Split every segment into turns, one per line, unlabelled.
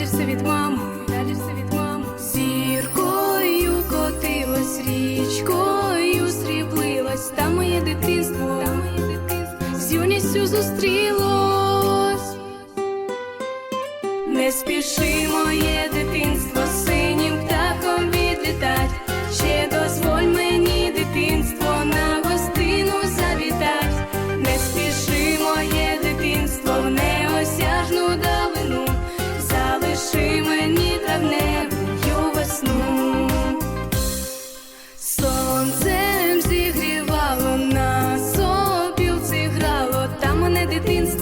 дядірся від маму, далі все від маму, зіркою котилась, річкою сріблилась, та моє дитинство, там моє дитинство, з юністю зустріла.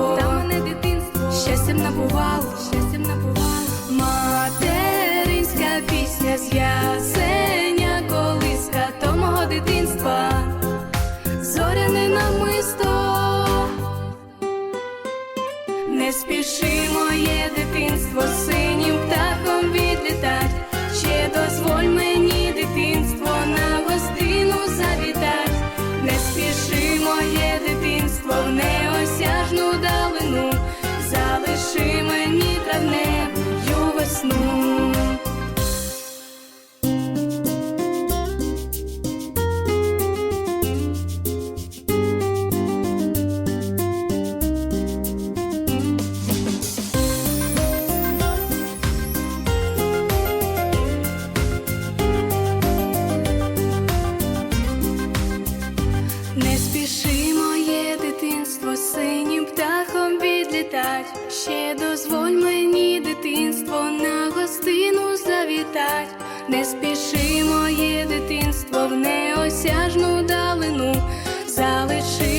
vou. далину залиши.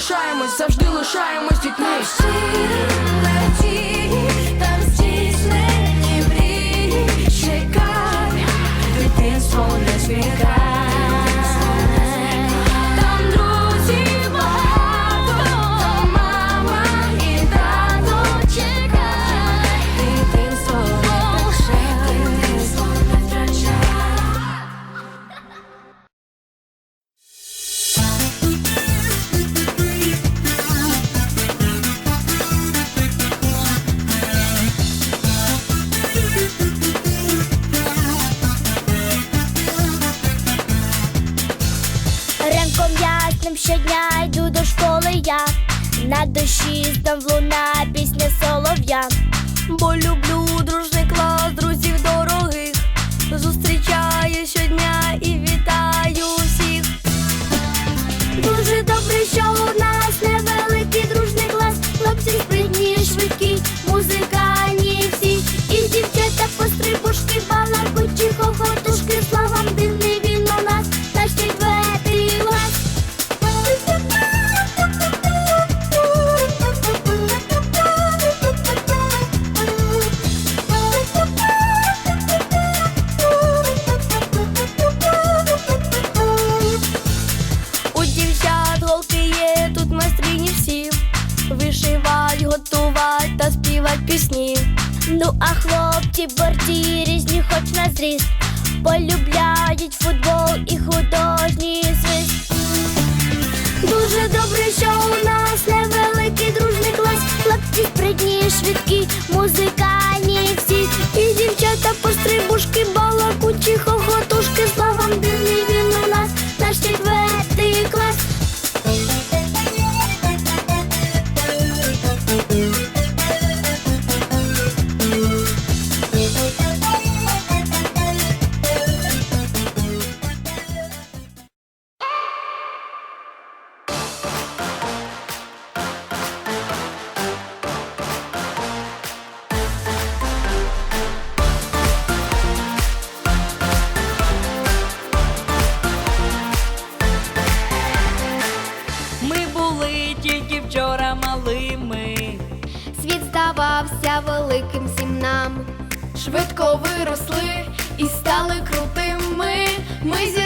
лишаємось, завжди лишаємось дітьми.
На душі там луна пісня солов'я, бо люблю дружний клас друзів дорогих. Зустрічаю щодня і вітаю всіх. Дуже добре, що у нас невеликий дружний клас, хлопці спритні, швидкі, музикальні всі, і дівчата пострибушки, балакучі, хохоту. й готувати та співати пісні. Ну, а хлопці, борці різні, хоч на зріст, полюбляють футбол і художні свист. Дуже добре, що у нас невеликий дружний клас, хлопці спритні, швидкі, музикальні всі. І дівчата пострибушки, балакучі, хохотушки.
стали крутими. Ми
зі